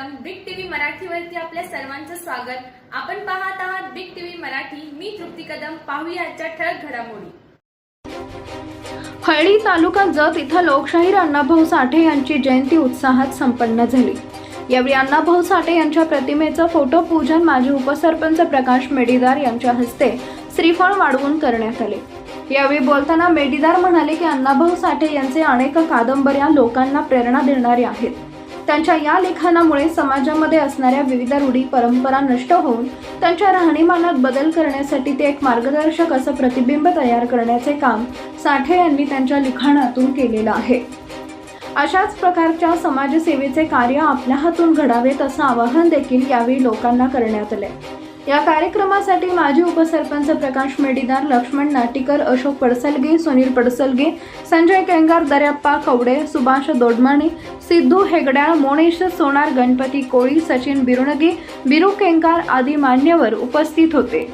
मराठीवरती आपल्या सर्वांचं स्वागत. आपण पाहत आहात बिग टीव्ही मराठी. मी तृप्ती कदम. पाहूया आजच्या ठळक घडामोडी. हळदी तालुका जत इथं लोकशाहीर अण्णाभाऊ साठे यांची जयंती उत्साहात संपन्न झाली. यावेळी अण्णाभाऊ साठे यांच्या प्रतिमेचं फोटो पूजन माजी उपसरपंच प्रकाश मेडीदार यांच्या हस्ते श्रीफळ वाढवून करण्यात आले. यावेळी बोलताना मेडीदार म्हणाले की अण्णाभाऊ साठे यांचे अनेक कादंबऱ्या लोकांना प्रेरणा देणाऱ्या आहेत. त्यांच्या या लेखनामुळे समाजामध्ये असणाऱ्या विविध रूढी परंपरा नष्ट होऊन त्यांच्या राहणीमानात बदल करण्यासाठी ते एक मार्गदर्शक असं प्रतिबिंब तयार करण्याचे काम साठे यांनी त्यांच्या लिखाणातून केलेलं आहे. अशाच प्रकारच्या समाजसेवेचे कार्य आपल्या हातून घडावेत असं आवाहन देखील यावेळी लोकांना करण्यात आले या कार्यक्रमासाठी माजी उपसरपंच प्रकाश मेडीदार लक्ष्मण नाटीकर अशोक पडसलगे सुनील पडसलगे संजय केंगार दर्याप्पा कवडे सुभाष दोडमाने सिद्धू हेगड्याळ मोनेश सोनार गणपती कोळी सचिन बिरुणगे बिरू केंकार आदी मान्यवर उपस्थित होते.